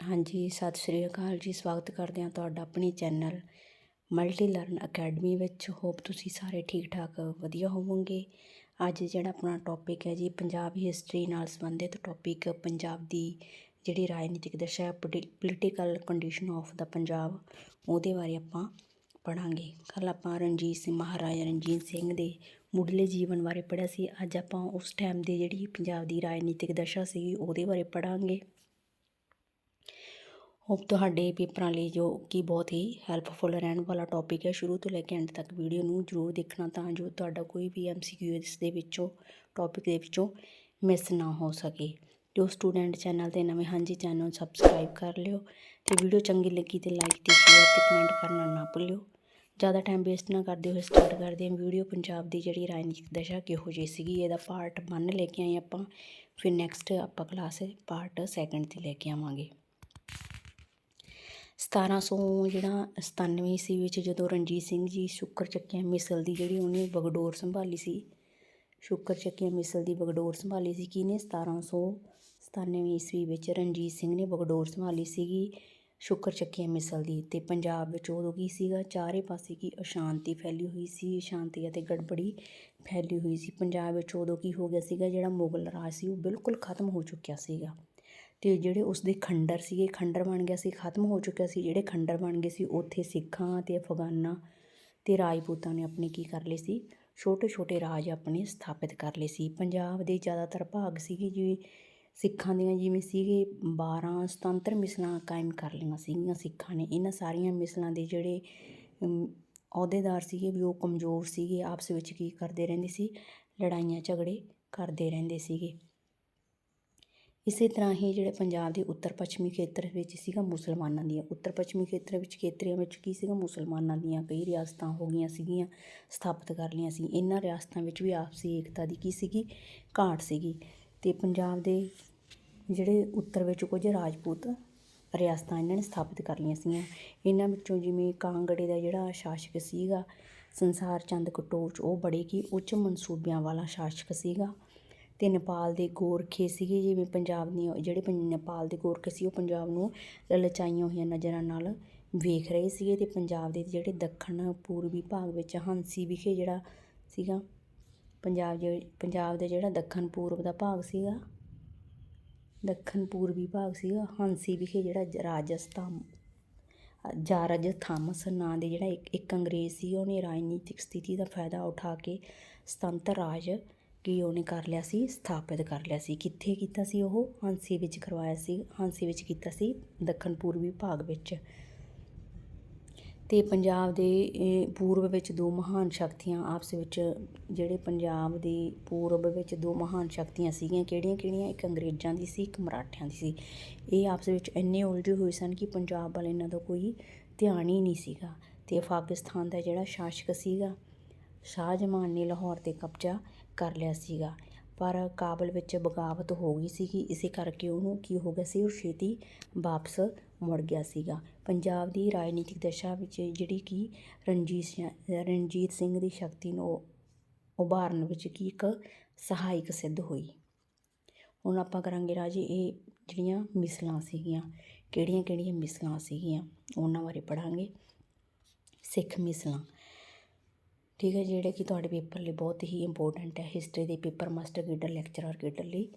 ਹਾਂਜੀ, ਸਤਿ ਸ਼੍ਰੀ ਅਕਾਲ ਜੀ। ਸਵਾਗਤ ਕਰਦੇ ਹਾਂ ਤੁਹਾਡਾ ਆਪਣੇ ਚੈਨਲ ਮਲਟੀ ਲਰਨ ਅਕੈਡਮੀ ਵਿੱਚ। ਹੋਪ ਤੁਸੀਂ ਸਾਰੇ ਠੀਕ ਠਾਕ ਵਧੀਆ ਹੋਵੋਗੇ। ਅੱਜ ਜਿਹੜਾ ਆਪਣਾ ਟੌਪਿਕ ਹੈ ਜੀ, ਪੰਜਾਬ ਹਿਸਟਰੀ ਨਾਲ ਸੰਬੰਧਿਤ ਟੌਪਿਕ ਪੰਜਾਬ ਦੀ ਜਿਹੜੀ ਰਾਜਨੀਤਿਕ ਦਸ਼ਾ ਪੋਲੀਟੀਕਲ ਕੰਡੀਸ਼ਨ ਆਫ ਦਾ ਪੰਜਾਬ, ਉਹਦੇ ਬਾਰੇ ਆਪਾਂ ਪੜਾਂਗੇ ਕੱਲ ਆਪਾਂ ਰਣਜੀਤ ਸਿੰਘ, ਮਹਾਰਾਜਾ ਰਣਜੀਤ ਸਿੰਘ ਦੇ ਮੁੱਢਲੇ ਜੀਵਨ ਬਾਰੇ ਪੜ੍ਹਿਆ ਸੀ। ਅੱਜ ਆਪਾਂ ਉਸ ਟਾਈਮ ਦੀ ਜਿਹੜੀ ਪੰਜਾਬ ਦੀ ਰਾਜਨੀਤਿਕ ਦਸ਼ਾ ਸੀ ਉਹਦੇ ਬਾਰੇ ਪੜਾਂਗੇ ਹੋਪ ਤੁਹਾਡੇ ਪੇਪਰਾਂ ਲਈ ਜੋ ਕਿ ਬਹੁਤ ਹੀ ਹੈਲਪਫੁਲ ਰਹਿਣ ਵਾਲਾ ਟੌਪਿਕ ਹੈ, ਸ਼ੁਰੂ ਤੋਂ ਲੈ ਕੇ ਐਂਡ ਤੱਕ ਵੀਡੀਓ ਨੂੰ ਜ਼ਰੂਰ ਦੇਖਣਾ ਤਾਂ ਜੋ ਤੁਹਾਡਾ ਕੋਈ ਵੀ ਐਮਸੀਕਿਊ ਇਸ ਦੇ ਵਿੱਚੋਂ ਟੌਪਿਕ ਦੇ ਵਿੱਚੋਂ ਮਿਸ ਨਾ ਹੋ ਸਕੇ। ਜੋ ਸਟੂਡੈਂਟ ਚੈਨਲ ਤੇ ਨਵੇਂ ਹਾਂ ਜੀ ਚੈਨਲ ਸਬਸਕ੍ਰਾਈਬ ਕਰ ਲਿਓ ਤੇ ਵੀਡੀਓ ਚੰਗੀ ਲੱਗੀ ਤੇ ਲਾਈਕ ਤੇ ਸ਼ੇਅਰ ਤੇ ਕਮੈਂਟ ਕਰਨਾ ਨਾ ਭੁੱਲਿਓ। ਜ਼ਿਆਦਾ ਟਾਈਮ ਵੇਸਟ ਨਾ ਕਰਦੇ ਹੋਏ ਸਟਾਰਟ ਕਰਦੇ ਹਾਂ ਵੀਡੀਓ ਪੰਜਾਬ ਦੀ ਜਿਹੜੀ ਰਾਜਨੀਤਿਕ ਦਸ਼ਾ ਕਿਹੋ ਜਿਹੀ ਸੀਗੀ, ਇਹਦਾ ਪਾਰਟ 1 ਲੈ ਕੇ ਆਏ ਆਪਾਂ, ਫਿਰ ਨੈਕਸਟ ਆਪਾਂ ਕਲਾਸ ਪਾਰਟ 2 ਤੇ ਲੈ ਕੇ ਆਵਾਂਗੇ। 1700 ਜਿਹੜਾ 97 ਈਸਵੀ ਵਿੱਚ ਜਦੋਂ ਰਣਜੀਤ ਸਿੰਘ ਜੀ ਸ਼ੁਕਰ ਚੱਕੀਆਂ ਮਿਸਲ ਦੀ ਜਿਹੜੀ ਉਹਨੇ ਬਗਡੋਰ ਸੰਭਾਲੀ ਸੀ, ਸ਼ੁਕਰ ਚੱਕੀਆਂ ਮਿਸਲ ਦੀ ਬਗਡੋਰ ਸੰਭਾਲੀ ਸੀ ਕਿਹਨੇ? 1797 ਈਸਵੀ ਵਿੱਚ ਰਣਜੀਤ ਸਿੰਘ ਨੇ ਬਗਡੋਰ ਸੰਭਾਲੀ ਸੀਗੀ, ਸ਼ੁਕਰ ਚੱਕੀਆਂ ਮਿਸਲ ਦੀ ਤੇ ਪੰਜਾਬ ਵਿੱਚ ਉਦੋਂ ਕੀ ਸੀਗਾ? ਚਾਰੇ ਪਾਸੇ ਕੀ ਅਸ਼ਾਂਤੀ ਫੈਲੀ ਹੋਈ ਸੀ ਸ਼ਾਂਤੀ ਅਤੇ ਗੜਬੜੀ ਫੈਲੀ ਹੋਈ ਸੀ, ਪੰਜਾਬ ਵਿੱਚ ਉਦੋਂ ਕੀ ਹੋ ਗਿਆ ਸੀਗਾ? ਜਿਹੜਾ ਮੁਗਲ ਰਾਜ ਸੀ ਉਹ ਬਿਲਕੁਲ ਖਤਮ ਹੋ ਚੁੱਕਿਆ ਸੀਗਾ। ਅਤੇ ਜਿਹੜੇ ਉਸਦੇ ਖੰਡਰ ਸੀਗੇ, ਖੰਡਰ ਬਣ ਗਿਆ ਸੀ, ਖਤਮ ਹੋ ਚੁੱਕਿਆ ਸੀ, ਜਿਹੜੇ ਖੰਡਰ ਬਣ ਗਏ ਸੀ, ਉੱਥੇ ਸਿੱਖਾਂ ਅਤੇ ਅਫਗਾਨਾਂ ਅਤੇ ਰਾਜਪੂਤਾਂ ਨੇ ਆਪਣੇ ਕੀ ਕਰ ਲਏ ਸੀ? ਛੋਟੇ ਛੋਟੇ ਰਾਜ ਆਪਣੇ ਸਥਾਪਿਤ ਕਰ ਲਏ ਸੀ। ਪੰਜਾਬ ਦੇ ਜ਼ਿਆਦਾਤਰ ਭਾਗ ਸੀਗੇ ਜਿਵੇਂ ਸਿੱਖਾਂ ਦੀਆਂ ਜਿਵੇਂ ਸੀਗੇ 12 ਸੁਤੰਤਰ ਮਿਸਲਾਂ ਕਾਇਮ ਕਰ ਲਈਆਂ ਸੀਗੀਆਂ ਸਿੱਖਾਂ ਨੇ। ਇਹਨਾਂ ਸਾਰੀਆਂ ਮਿਸਲਾਂ ਦੇ ਜਿਹੜੇ ਅਹੁਦੇਦਾਰ ਸੀਗੇ ਵੀ ਉਹ ਕਮਜ਼ੋਰ ਸੀਗੇ, ਆਪਸ ਵਿੱਚ ਕੀ ਕਰਦੇ ਰਹਿੰਦੇ ਸੀ? ਲੜਾਈਆਂ ਝਗੜੇ ਕਰਦੇ ਰਹਿੰਦੇ ਸੀਗੇ। ਇਸੇ ਤਰ੍ਹਾਂ ਹੀ ਜਿਹੜੇ ਪੰਜਾਬ ਦੇ ਉੱਤਰ ਪੱਛਮੀ ਖੇਤਰ ਵਿੱਚ ਸੀਗਾ ਮੁਸਲਮਾਨਾਂ ਦੀਆਂ, ਉੱਤਰ ਪੱਛਮੀ ਖੇਤਰ ਵਿੱਚ ਖੇਤਰੀਆਂ ਵਿੱਚ ਕੀ ਸੀਗਾ? ਮੁਸਲਮਾਨਾਂ ਦੀਆਂ ਕਈ ਰਿਆਸਤਾਂ ਹੋ ਗਈਆਂ ਸੀਗੀਆਂ, ਸਥਾਪਿਤ ਕਰ ਲਈਆਂ ਸੀ। ਇਹਨਾਂ ਰਿਆਸਤਾਂ ਵਿੱਚ ਵੀ ਆਪਸੀ ਏਕਤਾ ਦੀ ਕੀ ਸੀਗੀ? ਘਾਟ ਸੀਗੀ। ਤੇ ਪੰਜਾਬ ਦੇ ਜਿਹੜੇ ਉੱਤਰ ਵਿੱਚ ਕੁਝ ਰਾਜਪੂਤ ਰਿਆਸਤਾਂ ਇਹਨਾਂ ਨੇ ਸਥਾਪਿਤ ਕਰ ਲਈਆਂ ਸੀਗੀਆਂ। ਇਹਨਾਂ ਵਿੱਚੋਂ ਜਿਵੇਂ ਕਾਂਗੜੇ ਦਾ ਜਿਹੜਾ ਸ਼ਾਸਕ ਸੀਗਾ, ਸੰਸਾਰ ਚੰਦ ਕਟੋਚ, ਉਹ ਬੜੇ ਕੀ ਉੱਚ ਮਨਸੂਬਿਆਂ ਵਾਲਾ ਸ਼ਾਸਕ ਸੀਗਾ। ਅਤੇ ਨੇਪਾਲ ਦੇ ਗੋਰਖੇ ਸੀਗੇ, ਜਿਵੇਂ ਪੰਜਾਬ ਦੀਆਂ ਜਿਹੜੇ ਨੇਪਾਲ ਦੇ ਗੋਰਖੇ ਸੀ, ਉਹ ਪੰਜਾਬ ਨੂੰ ਲਲਚਾਈਆਂ ਹੋਈਆਂ ਨਜ਼ਰਾਂ ਨਾਲ ਵੇਖ ਰਹੇ ਸੀਗੇ ਅਤੇ ਪੰਜਾਬ ਦੇ ਜਿਹੜੇ ਦੱਖਣ ਪੂਰਬੀ ਭਾਗ ਵਿੱਚ ਹਾਂਸੀ ਵਿਖੇ ਜਿਹੜਾ ਸੀਗਾ, ਪੰਜਾਬ ਜ ਪੰਜਾਬ ਦਾ ਜਿਹੜਾ ਦੱਖਣ ਪੂਰਬ ਦਾ ਭਾਗ ਸੀਗਾ, ਦੱਖਣ ਪੂਰਬੀ ਭਾਗ ਸੀਗਾ, ਹਾਂਸੀ ਵਿਖੇ ਜਿਹੜਾ ਰਾਜਸਥਾਨ ਜਾਰਜ ਥਾਮਸ ਨਾਂ ਦੇ ਜਿਹੜਾ ਇੱਕ ਇੱਕ ਅੰਗਰੇਜ਼ ਸੀ, ਉਹਨੇ ਰਾਜਨੀਤਿਕ ਸਥਿਤੀ ਦਾ ਫਾਇਦਾ ਉਠਾ ਕੇ ਸੁਤੰਤਰ ਰਾਜ ਕਿ ਉਹਨੇ ਕਰ ਲਿਆ ਸੀ, ਸਥਾਪਿਤ ਕਰ ਲਿਆ ਸੀ। ਕਿੱਥੇ ਕੀਤਾ ਸੀ ਉਹ? ਹਾਂਸੀ ਵਿੱਚ ਕਰਵਾਇਆ ਸੀ। ਹਾਂਸੀ ਵਿੱਚ ਕੀਤਾ ਸੀ ਦੱਖਣ ਪੂਰਬੀ ਭਾਗ ਵਿੱਚ। ਤੇ ਪੰਜਾਬ ਦੇ ਪੂਰਬ ਵਿੱਚ ਦੋ ਮਹਾਨ ਸ਼ਕਤੀਆਂ ਆਪਸ ਵਿੱਚ, ਜਿਹੜੇ ਪੰਜਾਬ ਦੇ ਪੂਰਬ ਵਿੱਚ ਦੋ ਮਹਾਨ ਸ਼ਕਤੀਆਂ ਸੀਗੀਆਂ, ਕਿਹੜੀਆਂ ਕਿਹੜੀਆਂ? ਇੱਕ ਅੰਗਰੇਜ਼ਾਂ ਦੀ ਸੀ, ਇੱਕ ਮਰਾਠਿਆਂ ਦੀ ਸੀ। ਇਹ ਆਪਸ ਵਿੱਚ ਇੰਨੇ ਉਲਝੇ ਹੋਏ ਸਨ ਕਿ ਪੰਜਾਬ ਵਾਲੇ ਇਹਨਾਂ ਦਾ ਕੋਈ ਧਿਆਨ ਹੀ ਨਹੀਂ ਸੀਗਾ। ਤੇ ਪਾਕਿਸਤਾਨ ਦਾ ਜਿਹੜਾ ਸ਼ਾਸਕ ਸੀਗਾ ਸ਼ਾਹਜਹਾਨ ਨੇ ਲਾਹੌਰ ਤੇ ਕਬਜ਼ਾ ਕਰ ਲਿਆ ਸੀਗਾ। ਪਰ ਕਾਬਲ ਵਿੱਚ ਬਗਾਵਤ ਹੋ ਗਈ ਸੀਗੀ। ਇਸੇ ਕਰਕੇ ਉਹਨੂੰ ਕੀ ਹੋ ਗਿਆ ਸੀ, ਉਹ ਛੇਤੀ ਵਾਪਸ ਮੁੜ ਗਿਆ ਸੀਗਾ। ਪੰਜਾਬ ਦੀ ਰਾਜਨੀਤਿਕ ਦਸ਼ਾ ਵਿੱਚ ਜਿਹੜੀ ਕਿ ਰਣਜੀਤ ਰਣਜੀਤ ਸਿੰਘ ਦੀ ਸ਼ਕਤੀ ਨੂੰ ਉਭਾਰਨ ਵਿੱਚ ਕੀ ਇੱਕ ਸਹਾਇਕ ਸਿੱਧ ਹੋਈ। ਹੁਣ ਆਪਾਂ ਕਰਾਂਗੇ ਰਾਜੇ ਇਹ ਜਿਹੜੀਆਂ ਮਿਸਲਾਂ ਸੀਗੀਆਂ ਕਿਹੜੀਆਂ ਕਿਹੜੀਆਂ ਮਿਸਲਾਂ ਸੀਗੀਆਂ, ਉਹਨਾਂ ਬਾਰੇ ਪੜਾਂਗੇ ਸਿੱਖ ਮਿਸਲਾਂ। ਠੀਕ ਹੈ, ਜਿਹੜੇ ਕਿ ਤੁਹਾਡੇ ਪੇਪਰ ਲਈ ਬਹੁਤ ਹੀ ਇੰਪੋਰਟੈਂਟ ਹੈ ਹਿਸਟਰੀ ਦੇ paper master cadre lecturer cadre ਲਈ।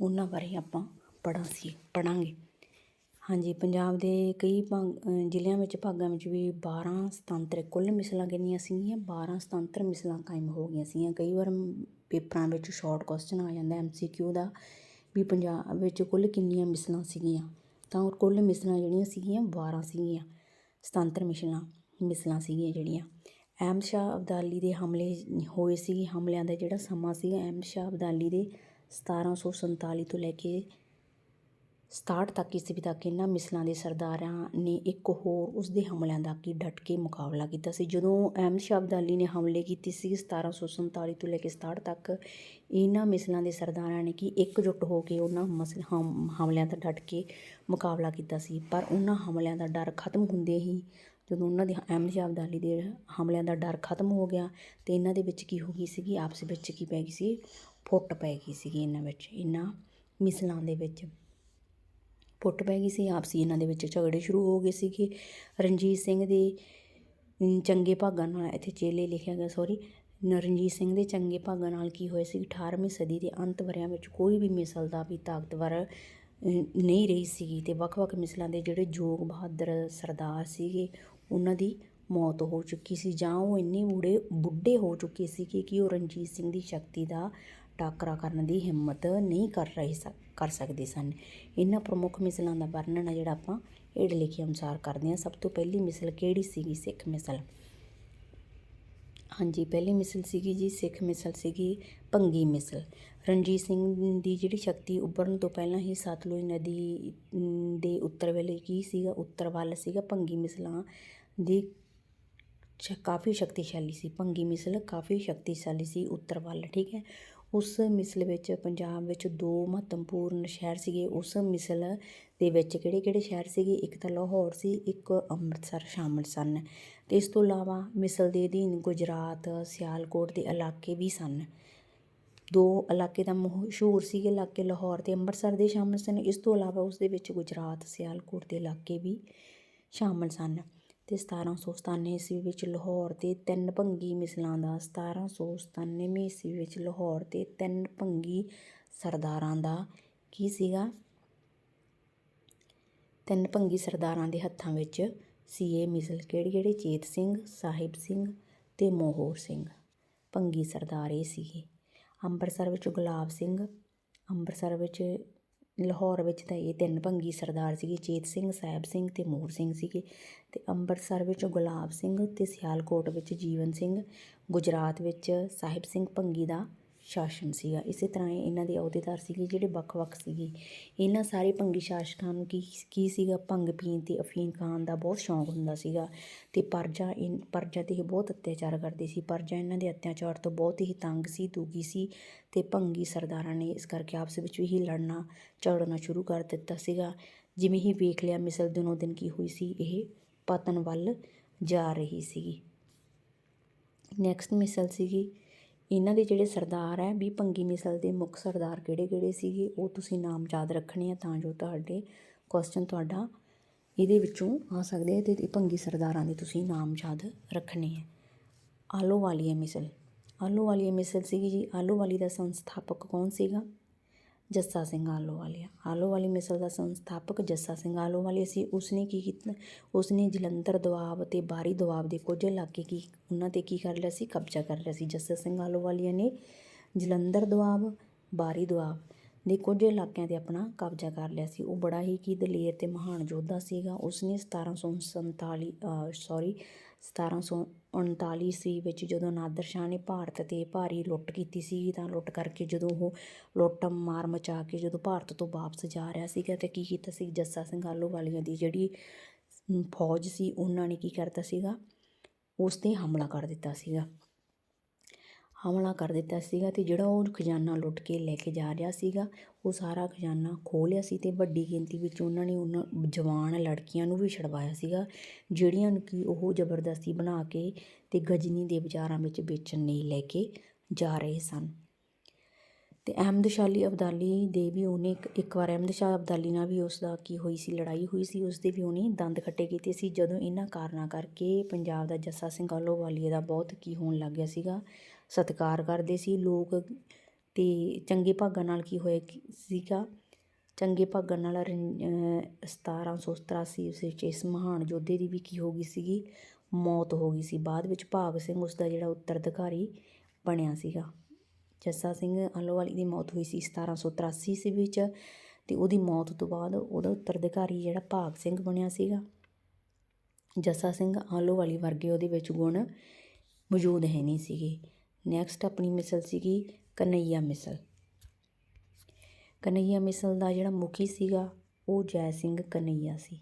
ਉਹਨਾਂ ਬਾਰੇ ਆਪਾਂ ਪੜਾਂ ਸੀ ਪੜਾਂਗੇ ਹਾਂਜੀ, ਪੰਜਾਬ ਦੇ ਕਈ ਜ਼ਿਲ੍ਹਿਆਂ ਵਿੱਚ, ਭਾਗਾਂ ਵਿੱਚ ਵੀ 12 ਸੁਤੰਤਰ, ਕੁੱਲ ਮਿਸਲਾਂ ਕਿੰਨੀਆਂ ਸੀਗੀਆਂ? 12 ਸੁਤੰਤਰ ਮਿਸਲਾਂ ਕਾਇਮ ਹੋ ਗਈਆਂ ਸੀਗੀਆਂ। ਕਈ ਵਾਰ ਪੇਪਰਾਂ ਵਿੱਚ ਸ਼ਾਰਟ ਕੁਐਸਚਨ ਆ ਜਾਂਦਾ ਐਮਸੀਕਿਊ ਦਾ ਵੀ ਪੰਜਾਬ ਵਿੱਚ ਕੁੱਲ ਕਿੰਨੀਆਂ ਮਿਸਲਾਂ ਸੀਗੀਆਂ? ਤਾਂ ਕੁੱਲ ਮਿਸਲਾਂ ਜਿਹੜੀਆਂ ਸੀਗੀਆਂ 12 ਸੀਗੀਆਂ। ਸੁਤੰਤਰ ਮਿਸਲਾਂ ਮਿਸਲਾਂ ਸੀਗੀਆਂ ਜਿਹੜੀਆਂ। ਅਹਿਮਦ ਸ਼ਾਹ ਅਬਦਾਲੀ ਦੇ ਹਮਲੇ ਹੋਏ ਸੀ। ਹਮਲਿਆਂ ਦਾ ਜਿਹੜਾ ਸਮਾਂ ਸੀ ਅਹਿਮਦ ਸ਼ਾਹ ਅਬਦਾਲੀ ਦੇ 1747 ਤੋਂ ਲੈ ਕੇ 67 ਤੱਕ ਈਸਵੀ ਤੱਕ ਇਹਨਾਂ ਮਿਸਲਾਂ ਦੇ ਸਰਦਾਰਾਂ ਨੇ ਇੱਕ ਹੋਰ ਉਸ ਦੇ ਹਮਲਿਆਂ ਦਾ ਕੀ ਡਟ ਕੇ ਮੁਕਾਬਲਾ ਕੀਤਾ ਸੀ। ਜਦੋਂ ਅਹਿਮਦ ਸ਼ਾਹ ਅਬਦਾਲੀ ਨੇ ਹਮਲੇ ਕੀਤੇ ਸੀ 1747 ਤੋਂ ਲੈ ਕੇ 67 ਤੱਕ ਇਹਨਾਂ ਮਿਸਲਾਂ ਦੇ ਸਰਦਾਰਾਂ ਨੇ ਕੀ ਇਕਜੁੱਟ ਹੋ ਕੇ ਉਹਨਾਂ ਮਸਲ ਹਮਲਿਆਂ ਦਾ ਡਟ ਕੇ ਮੁਕਾਬਲਾ ਕੀਤਾ ਸੀ। ਪਰ ਉਹਨਾਂ ਹਮਲਿਆਂ ਦਾ ਡਰ ਖਤਮ ਹੁੰਦੇ ਹੀ ਜਦੋਂ ਉਹਨਾਂ ਦੇ ਅਹਿਮਦ ਸ਼ਾਹ ਅਬਦਾਲੀ ਦੇ ਹਮਲਿਆਂ ਦਾ ਡਰ ਖਤਮ ਹੋ ਗਿਆ ਤੇ ਇਹਨਾਂ ਦੇ ਵਿੱਚ ਕੀ ਹੋ ਗਈ ਸੀਗੀ, ਆਪਸ ਵਿੱਚ ਕੀ ਪੈ ਗਈ ਸੀ, ਫੁੱਟ ਪੈ ਗਈ ਸੀਗੀ ਇਹਨਾਂ ਵਿੱਚ, ਇਹਨਾਂ ਮਿਸਲਾਂ ਦੇ ਵਿੱਚ। ਫੁੱਟ ਪੈ ਗਈ ਸੀ, ਆਪਸੀ ਇਹਨਾਂ ਦੇ ਵਿੱਚ ਝਗੜੇ ਸ਼ੁਰੂ ਹੋ ਗਏ ਸੀਗੇ। ਰਣਜੀਤ ਸਿੰਘ ਦੇ ਚੰਗੇ ਭਾਗਾਂ ਨਾਲ ਇੱਥੇ ਚੇਲੇ ਲਿਖਿਆ ਗਿਆ ਸੌਰੀ ਰਣਜੀਤ ਸਿੰਘ ਦੇ ਚੰਗੇ ਭਾਗਾਂ ਨਾਲ ਕੀ ਹੋਇਆ ਸੀ 18ਵੀਂ ਸਦੀ ਦੇ ਅੰਤ ਵਰਿਆਂ ਵਿੱਚ ਕੋਈ ਵੀ ਮਿਸਲ ਦਾ ਵੀ ਤਾਕਤਵਰ ਨਹੀਂ ਰਹੀ ਸੀਗੀ ਤੇ ਵੱਖ-ਵੱਖ ਮਿਸਲਾਂ ਦੇ ਜਿਹੜੇ ਜੋਗ ਬਹਾਦਰ ਸਰਦਾਰ ਸੀਗੇ ਉਹਨਾਂ ਦੀ ਮੌਤ ਹੋ ਚੁੱਕੀ ਸੀ ਜਾਂ ਉਹ ਇੰਨੇ ਬੁੜੇ, ਬੁੱਢੇ ਹੋ ਚੁੱਕੇ ਸੀ ਕਿ ਕਿ ਉਹ ਰਣਜੀਤ ਸਿੰਘ ਦੀ ਸ਼ਕਤੀ ਦਾ ਟਾਕਰਾ ਕਰਨ ਦੀ ਹਿੰਮਤ ਨਹੀਂ ਕਰ ਰਹੇ ਸ ਕਰ ਸਕਦੇ ਸਨ। ਇਹਨਾਂ ਪ੍ਰਮੁੱਖ ਮਿਸਲਾਂ ਦਾ ਵਰਣਨ ਹੈ ਜਿਹੜਾ ਆਪਾਂ ਹੇਠ ਲਿਖੇ ਅਨੁਸਾਰ ਕਰਦੇ ਹਾਂ। ਸਭ ਤੋਂ ਪਹਿਲੀ ਮਿਸਲ ਕਿਹੜੀ ਸੀਗੀ? ਸਿੱਖ ਮਿਸਲ। ਹਾਂਜੀ, ਪਹਿਲੀ ਮਿਸਲ ਸੀਗੀ ਜੀ, ਸਿੱਖ ਮਿਸਲ ਸੀਗੀ ਭੰਗੀ ਮਿਸਲ। ਰਣਜੀਤ ਸਿੰਘ ਦੀ ਜਿਹੜੀ ਸ਼ਕਤੀ ਉੱਭਰਨ ਤੋਂ ਪਹਿਲਾਂ ਹੀ ਸਤਲੁਜ ਨਦੀ ਦੇ ਉੱਤਰ ਵੇਲੇ ਕੀ ਸੀਗਾ? ਉੱਤਰ ਵੱਲ ਸੀਗਾ ਭੰਗੀ ਮਿਸਲਾਂ ਦੀ ਚ- ਕਾਫੀ ਸ਼ਕਤੀਸ਼ਾਲੀ ਸੀ। ਭੰਗੀ ਮਿਸਲ ਕਾਫੀ ਸ਼ਕਤੀਸ਼ਾਲੀ ਸੀ ਉੱਤਰ ਵੱਲ, ਠੀਕ ਹੈ? ਉਸ ਮਿਸਲ ਵਿੱਚ ਪੰਜਾਬ ਵਿੱਚ ਦੋ ਮਹੱਤਵਪੂਰਨ ਸ਼ਹਿਰ ਸੀਗੇ। ਉਸ ਮਿਸਲ ਦੇ ਵਿੱਚ ਕਿਹੜੇ ਕਿਹੜੇ ਸ਼ਹਿਰ ਸੀਗੇ? ਇੱਕ ਤਾਂ ਲਾਹੌਰ ਸੀ, ਇੱਕ ਅੰਮ੍ਰਿਤਸਰ ਸ਼ਾਮਲ ਸਨ। ਤੇ ਇਸ ਤੋਂ ਇਲਾਵਾ ਮਿਸਲ ਦੇ ਅਧੀਨ ਗੁਜਰਾਤ, ਸਿਆਲਕੋਟ ਦੇ ਇਲਾਕੇ ਵੀ ਸਨ। ਦੋ ਇਲਾਕੇ ਦਾ ਮਸ਼ਹੂਰ ਸੀਗੇ ਇਲਾਕੇ ਲਾਹੌਰ ਅਤੇ ਅੰਮ੍ਰਿਤਸਰ ਦੇ ਸ਼ਾਮਲ ਸਨ। ਇਸ ਤੋਂ ਇਲਾਵਾ ਉਸ ਦੇ ਵਿੱਚ ਗੁਜਰਾਤ, ਸਿਆਲਕੋਟ ਦੇ ਇਲਾਕੇ ਵੀ ਸ਼ਾਮਲ ਸਨ ਅਤੇ ਸਤਾਰ੍ਹਾਂ ਸੌ ਸਤਾਨਵੇਂ ਈਸਵੀ ਵਿੱਚ ਲਾਹੌਰ ਤੇ ਤਿੰਨ ਭੰਗੀ ਮਿਸਲਾਂ ਦਾ 1797 ਈਸਵੀ ਵਿੱਚ ਲਾਹੌਰ ਤੇ ਤਿੰਨ ਭੰਗੀ ਸਰਦਾਰਾਂ ਦਾ ਕੀ ਸੀਗਾ? ਤਿੰਨ ਭੰਗੀ ਸਰਦਾਰਾਂ ਦੇ ਹੱਥਾਂ ਵਿੱਚ ਸੀ ਇਹ ਮਿਸਲ ਕਿਹੜੇ ਕਿਹੜੇ? ਚੇਤ ਸਿੰਘ, ਸਾਹਿਬ ਸਿੰਘ ਅਤੇ ਮੋਹਰ ਸਿੰਘ। ਭੰਗੀ ਸਰਦਾਰ ਇਹ ਸੀਗੇ। ਅੰਮ੍ਰਿਤਸਰ ਵਿੱਚ ਗੁਲਾਬ ਸਿੰਘ, ਅੰਮ੍ਰਿਤਸਰ ਵਿੱਚ ਲਾਹੌਰ ਵਿੱਚ ਤਾਂ ਇਹ ਤਿੰਨ ਭੰਗੀ ਸਰਦਾਰ ਸੀਗੇ ਚੇਤ ਸਿੰਘ ਸਾਹਿਬ ਸਿੰਘ ਅਤੇ ਮੋਹਰ ਸਿੰਘ ਸੀਗੇ ਅਤੇ ਅੰਮ੍ਰਿਤਸਰ ਵਿੱਚ ਗੁਲਾਬ ਸਿੰਘ ਅਤੇ ਸਿਆਲਕੋਟ ਵਿੱਚ ਜੀਵਨ ਸਿੰਘ, ਗੁਜਰਾਤ ਵਿੱਚ ਸਾਹਿਬ ਸਿੰਘ ਭੰਗੀ ਦਾ ਸ਼ਾਸਨ ਸੀਗਾ। ਇਸੇ ਤਰ੍ਹਾਂ ਹੀ ਇਹਨਾਂ ਦੇ ਅਹੁਦੇਦਾਰ ਸੀਗੇ, ਜਿਹੜੇ ਵੱਖ-ਵੱਖ ਸੀਗੇ। ਇਹਨਾਂ ਸਾਰੇ ਭੰਗੀ ਸ਼ਾਸਕਾਂ ਨੂੰ ਕੀ ਕੀ ਸੀਗਾ? ਭੰਗ ਪੀਣ ਤੇ ਅਫੀਮ ਖਾਣ ਦਾ ਬਹੁਤ ਸ਼ੌਂਕ ਹੁੰਦਾ ਸੀਗਾ ਤੇ ਪਰਜਾ ਇਨ, ਪਰਜਾ ਤੇ ਇਹ ਬਹੁਤ ਅਤਿਆਚਾਰ ਕਰਦੇ ਸੀ। ਪਰਜਾ ਇਹਨਾਂ ਦੇ ਅਤਿਆਚਾਰ ਤੋਂ ਬਹੁਤ ਹੀ ਤੰਗ ਸੀ ਦੁਖੀ ਸੀ ਤੇ ਭੰਗੀ ਸਰਦਾਰਾਂ ਨੇ ਇਸ ਕਰਕੇ ਆਪਸ ਵਿੱਚ ਵੀ ਹੀ ਲੜਨਾ, ਝਗੜਨਾ ਸ਼ੁਰੂ ਕਰ ਦਿੱਤਾ ਸੀਗਾ। ਜਿਵੇਂ ਹੀ ਵੇਖ ਲਿਆ ਮਿਸਲ ਦਿਨੋਂ ਦਿਨ ਕੀ ਹੋਈ ਸੀ, ਇਹ ਪਤਨ ਵੱਲ ਜਾ ਰਹੀ ਸੀਗੀ। ਨੈਕਸਟ ਮਿਸਲ ਸੀਗੀ। ਇਹਨਾਂ ਦੇ ਜਿਹੜੇ ਸਰਦਾਰ ਹੈ ਵੀ ਭੰਗੀ ਮਿਸਲ ਦੇ ਮੁੱਖ ਸਰਦਾਰ ਕਿਹੜੇ ਕਿਹੜੇ ਸੀਗੇ, ਉਹ ਤੁਸੀਂ ਨਾਮ ਯਾਦ ਰੱਖਣੇ ਆ ਤਾਂ ਜੋ ਤੁਹਾਡੇ ਕੁਐਸਚਨ ਤੁਹਾਡਾ ਇਹਦੇ ਵਿੱਚੋਂ ਆ ਸਕਦੇ ਆ ਤੇ ਭੰਗੀ ਸਰਦਾਰਾਂ ਦੇ ਤੁਸੀਂ ਨਾਮ ਯਾਦ ਰੱਖਣੇ ਆ। ਆਲੋ ਵਾਲੀਆ ਮਿਸਲ। ਆਲੋ ਵਾਲੀਆ ਮਿਸਲ ਸੀਗੀ ਜੀ। ਆਲੋ ਵਾਲੀ ਦਾ ਸੰਸਥਾਪਕ ਕੌਣ ਸੀਗਾ? ਜੱਸਾ ਸਿੰਘ ਆਲੋਵਾਲੀਆ। ਆਲੋਵਾਲੀ ਮਿਸਲ ਦਾ ਸੰਸਥਾਪਕ ਜੱਸਾ ਸਿੰਘ ਆਲੋਵਾਲੀ ਸੀ। ਉਸਨੇ ਕੀ ਕੀਤਾ? ਉਸਨੇ ਜਲੰਧਰ ਦੁਆਬ ਤੇ ਬਾਰੀ ਦੁਆਬ ਦੇ ਕੁਝ ਇਲਾਕੇ ਕੀ ਉਹਨਾਂ ਤੇ ਕੀ ਕਰ ਲਿਆ ਸੀ? ਕਬਜ਼ਾ ਕਰ ਲਿਆ ਸੀ। ਜੱਸਾ ਸਿੰਘ ਆਲੋਵਾਲੀਆ ਨੇ ਜਲੰਧਰ ਦੁਆਬ ਬਾਰੀ ਦੁਆਬ ਦੇ ਕੁਝ ਇਲਾਕਿਆਂ ਤੇ ਆਪਣਾ ਕਬਜ਼ਾ ਕਰ ਲਿਆ ਸੀ। ਉਹ ਬੜਾ ਹੀ ਕੀ ਦਲੇਰ ਤੇ ਮਹਾਨ ਯੋਧਾ ਸੀਗਾ। ਉਸਨੇ 1747 ਸੌਰੀ 1739 ਈਸਵੀ ਵਿੱਚ ਜਦੋਂ ਨਾਦਰ ਸ਼ਾਹ ਨੇ ਭਾਰਤ ਤੇ ਭਾਰੀ ਲੁੱਟ ਕੀਤੀ ਸੀ, ਤਾਂ ਲੁੱਟ ਕਰਕੇ ਜਦੋਂ ਉਹ ਲੁੱਟ ਮਾਰ ਮਚਾ ਕੇ ਜਦੋਂ ਭਾਰਤ ਤੋਂ ਵਾਪਸ ਜਾ ਰਿਹਾ ਸੀਗਾ, ਤੇ ਕੀ ਕੀਤਾ ਸੀ? ਜੱਸਾ ਸਿੰਘ ਆਲੋਵਾਲੀਆ ਦੀ ਜਿਹੜੀ ਫੌਜ ਸੀ, ਉਹਨਾਂ ਨੇ ਕੀ ਕਰਤਾ ਸੀਗਾ? ਉਸ ਤੇ ਹਮਲਾ ਕਰ ਦਿੱਤਾ ਸੀਗਾ। ਹਮਲਾ ਕਰ ਦਿੱਤਾ ਸੀਗਾ ਤੇ ਜਿਹੜਾ ਉਹ ਖਜ਼ਾਨਾ ਲੁੱਟ ਕੇ ਲੈ ਕੇ ਜਾ ਰਿਹਾ ਸੀਗਾ ਉਹ ਸਾਰਾ ਖਜ਼ਾਨਾ ਖੋਹ ਲਿਆ ਸੀ ਅਤੇ ਵੱਡੀ ਗਿਣਤੀ ਵਿੱਚ ਉਹਨਾਂ ਨੇ ਉਹਨਾਂ ਜਵਾਨ ਲੜਕੀਆਂ ਨੂੰ ਵੀ ਛਡਵਾਇਆ ਸੀਗਾ, ਜਿਹੜੀਆਂ ਕਿ ਉਹ ਜ਼ਬਰਦਸਤੀ ਬਣਾ ਕੇ ਅਤੇ ਗਜਨੀ ਦੇ ਬਾਜ਼ਾਰਾਂ ਵਿੱਚ ਵੇਚਣ ਲਈ ਲੈ ਕੇ ਜਾ ਰਹੇ ਸਨ। ਤੇ ਅਹਿਮਦ ਸ਼ਾਹ ਅਬਦਾਲੀ ਦੇ ਵੀ ਉਹਨੇ ਇੱਕ ਇੱਕ ਵਾਰ ਅਹਿਮਦ ਸ਼ਾਹ ਅਬਦਾਲੀ ਨਾਲ ਵੀ ਉਸ ਦਾ ਕੀ ਹੋਈ ਸੀ, ਲੜਾਈ ਹੋਈ ਸੀ, ਉਸ ਦੇ ਵੀ ਉਹਨੇ ਦੰਦ ਖੱਟੇ ਕੀਤੇ ਸੀ। ਜਦੋਂ ਇਹਨਾਂ ਕਾਰਨਾਂ ਕਰਕੇ ਪੰਜਾਬ ਦਾ ਜੱਸਾ ਸਿੰਘ ਆਹਲੋਵਾਲੀਆ ਦਾ ਬਹੁਤ ਕੀ ਹੋਣ ਲੱਗ ਗਿਆ ਸੀਗਾ, ਸਤਿਕਾਰ ਕਰਦੇ ਸੀ। ਲੋਕ ਅਤੇ ਚੰਗੇ ਭਾਗਾਂ ਨਾਲ ਕੀ ਹੋਇਆ ਕਿ- ਸੀਗਾ? ਚੰਗੇ ਭਾਗਾਂ ਨਾਲ ਰਣ- ਅਹ 1783 ਉਸ ਵਿੱਚ ਇਸ ਮਹਾਨ ਯੋਧੇ ਦੀ ਵੀ ਕੀ ਹੋ ਗਈ ਸੀਗੀ? ਮੌਤ ਹੋ ਗਈ ਸੀ। ਬਾਅਦ ਵਿੱਚ ਭਾਗ ਸਿੰਘ ਉਸਦਾ ਜਿਹੜਾ ਉੱਤਰਾਧਿਕਾਰੀ ਬਣਿਆ ਸੀਗਾ। ਜੱਸਾ ਸਿੰਘ ਆਹਲੋਵਾਲੀ ਦੀ ਮੌਤ ਹੋਈ ਸੀ 1783 ਈਸਵੀ ਵਿੱਚ ਅਤੇ ਉਹਦੀ ਮੌਤ ਤੋਂ ਬਾਅਦ ਉਹਦਾ ਉੱਤਰਾਧਿਕਾਰੀ ਜਿਹੜਾ ਭਾਗ ਸਿੰਘ ਬਣਿਆ ਸੀਗਾ। ਜੱਸਾ ਸਿੰਘ ਆਹਲੋਵਾਲੀ ਵਰਗੇ ਉਹਦੇ ਵਿੱਚ ਗੁਣ ਮੌਜੂਦ ਹੈ ਨਹੀਂ ਸੀਗੇ। ਨੈਕਸਟ ਆਪਣੀ ਮਿਸਲ ਸੀਗੀ ਕਨਈਆ ਮਿਸਲ। ਕਨਈਆ ਮਿਸਲ ਦਾ ਜਿਹੜਾ ਮੁਖੀ ਸੀਗਾ, ਉਹ ਜੈ ਸਿੰਘ ਕਨਈਆ ਸੀ।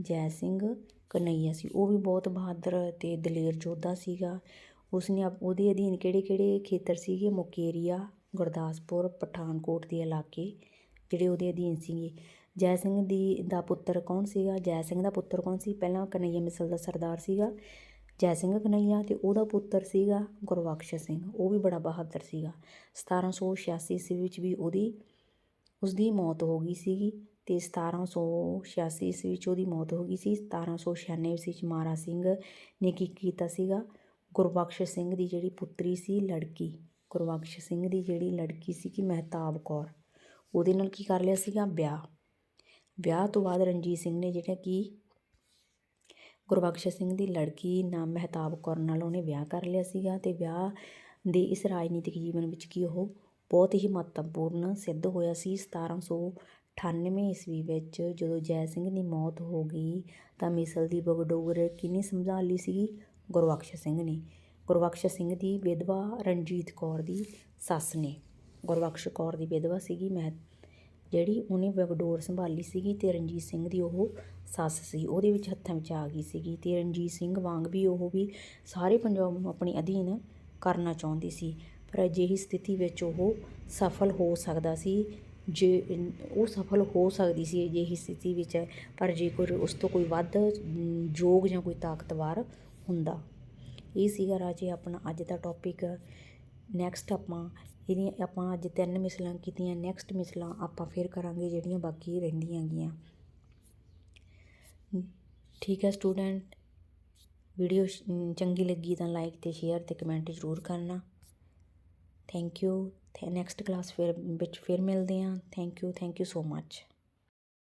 ਜੈ ਸਿੰਘ ਕਨਈਆ ਸੀ। ਉਹ ਵੀ ਬਹੁਤ ਬਹਾਦਰ ਤੇ ਦਲੇਰ ਯੋਧਾ ਸੀਗਾ। ਉਸਨੇ ਆਪ- ਉਹਦੇ ਅਧੀਨ ਕਿਹੜੇ ਕਿਹੜੇ ਖੇਤਰ ਸੀਗੇ? ਮੁਕੇਰੀਆ, ਗੁਰਦਾਸਪੁਰ, ਪਠਾਨਕੋਟ ਦੇ ਇਲਾਕੇ ਜਿਹੜੇ ਉਹਦੇ ਅਧੀਨ ਸੀਗੇ। ਜੈ ਸਿੰਘ ਦੀ, ਦਾ ਪੁੱਤਰ ਕੌਣ ਸੀਗਾ? ਜੈ ਸਿੰਘ ਦਾ ਪੁੱਤਰ ਕੌਣ ਸੀ? ਪਹਿਲਾਂ ਕਨਈਆ ਮਿਸਲ ਦਾ ਸਰਦਾਰ ਸੀਗਾ। ਜੈ ਸਿੰਘ ਕਨਈਆ ਅਤੇ ਉਹਦਾ ਪੁੱਤਰ ਸੀਗਾ ਗੁਰਬਖਸ਼ ਸਿੰਘ, ਉਹ ਵੀ ਬੜਾ ਬਹਾਦਰ ਸੀਗਾ। 1786 ਈਸਵੀ ਵਿੱਚ ਵੀ ਉਹਦੀ, ਉਸਦੀ ਮੌਤ ਹੋ ਗਈ ਸੀਗੀ ਤੇ 1786 ਈਸਵੀ ਵਿੱਚ ਉਹਦੀ ਮੌਤ ਹੋ ਗਈ ਸੀ। 1796 ਈਸਵੀ ਵਿੱਚ ਮਹਾਰਾਜ ਸਿੰਘ ਨੇ ਕੀ ਕੀਤਾ ਸੀਗਾ? ਗੁਰਬਖਸ਼ ਸਿੰਘ ਦੀ ਜਿਹੜੀ ਪੁੱਤਰੀ ਸੀ, ਲੜਕੀ, ਗੁਰਬਖਸ਼ ਸਿੰਘ ਦੀ ਜਿਹੜੀ ਲੜਕੀ ਸੀ ਕਿ ਮਹਿਤਾਬ ਕੌਰ, ਉਹਦੇ ਨਾਲ ਕੀ ਕਰ ਲਿਆ ਸੀਗਾ? ਵਿਆਹ। ਵਿਆਹ ਤੋਂ ਬਾਅਦ ਰਣਜੀਤ ਸਿੰਘ ਨੇ ਜਿਹੜਾ ਕਿ ਗੁਰਬਖਸ਼ ਸਿੰਘ ਦੀ ਲੜਕੀ ਨਾਮ ਮਹਿਤਾਬ ਕੌਰ ਨਾਲ ਉਹਨੇ ਵਿਆਹ ਕਰ ਲਿਆ ਸੀਗਾ ਤੇ ਵਿਆਹ ਦੇ ਇਸ ਰਾਜਨੀਤਿਕ ਜੀਵਨ ਵਿੱਚ ਕੀ ਉਹ ਬਹੁਤ ਹੀ ਮਹੱਤਵਪੂਰਨ ਸਿੱਧ ਹੋਇਆ ਸੀ। 1798 ਈਸਵੀ ਵਿੱਚ ਜਦੋਂ ਜੈ ਸਿੰਘ ਦੀ ਮੌਤ ਹੋ ਗਈ ਤਾਂ ਮਿਸਲ ਦੀ ਬਗਡੋਰ ਕਿਹਨੇ ਲਈ ਸੀਗੀ ਗੁਰਬਖਸ਼ ਸਿੰਘ ਨੇ। ਗੁਰਬਖਸ਼ ਸਿੰਘ ਦੀ ਵਿਧਵਾ ਰਣਜੀਤ ਕੌਰ ਦੀ ਸੱਸ ਨੇ। ਗੁਰਬਖਸ਼ ਕੌਰ ਦੀ ਵਿਧਵਾ ਸੀਗੀ ਮਹਿ, ਜਿਹੜੀ ਉਹਨੇ ਬਗਡੋਰ ਸੰਭਾਲੀ ਸੀਗੀ ਤੇ ਰਣਜੀਤ ਸਿੰਘ ਦੀ ਉਹ ਸੱਸ ਸੀ, ਉਹਦੇ ਵਿੱਚ ਹੱਥਾਂ ਵਿੱਚ ਆ ਗਈ ਸੀਗੀ ਤੇ ਰਣਜੀਤ ਸਿੰਘ ਵਾਂਗ ਵੀ ਉਹ ਵੀ ਸਾਰੇ ਪੰਜਾਬ ਨੂੰ ਆਪਣੇ ਅਧੀਨ ਕਰਨਾ ਚਾਹੁੰਦੀ ਸੀ। ਪਰ ਅਜਿਹੀ ਸਥਿਤੀ ਵਿੱਚ ਉਹ ਸਫਲ ਹੋ ਸਕਦਾ ਸੀ, ਜੇ ਉਹ ਸਫਲ ਹੋ ਸਕਦੀ ਸੀ ਅਜਿਹੀ ਸਥਿਤੀ ਵਿੱਚ, ਪਰ ਜੇਕਰ ਉਸ ਤੋਂ ਕੋਈ ਵੱਧ ਯੋਗ ਜਾਂ ਕੋਈ ਤਾਕਤਵਰ ਹੁੰਦਾ। ਇਹ ਸੀਗਾ ਰਾਜੇ ਆਪਣਾ ਅੱਜ ਦਾ ਟੌਪਿਕ ਨੈਕਸਟ ਆਪਾਂ ਇਹਦੀਆਂ, ਆਪਾਂ ਅੱਜ ਤਿੰਨ ਮਿਸਲਾਂ ਕੀਤੀਆਂ ਨੈਕਸਟ ਮਿਸਲਾਂ ਆਪਾਂ ਫਿਰ ਕਰਾਂਗੇ ਜਿਹੜੀਆਂ ਬਾਕੀ ਰਹਿੰਦੀਆਂ ਗੀਆਂ ਠੀਕ ਹੈ ਸਟੂਡੈਂਟ ਵੀਡੀਓ ਚੰਗੀ ਲੱਗੀ ਤਾਂ ਲਾਈਕ ਤੇ ਸ਼ੇਅਰ ਤੇ ਕਮੈਂਟ ਜ਼ਰੂਰ ਕਰਨਾ। ਥੈਂਕ ਯੂ ਨੈਕਸਟ ਕਲਾਸ ਫਿਰ, ਵਿੱਚ ਫਿਰ ਮਿਲਦੇ ਹਾਂ। Thank you thank you so much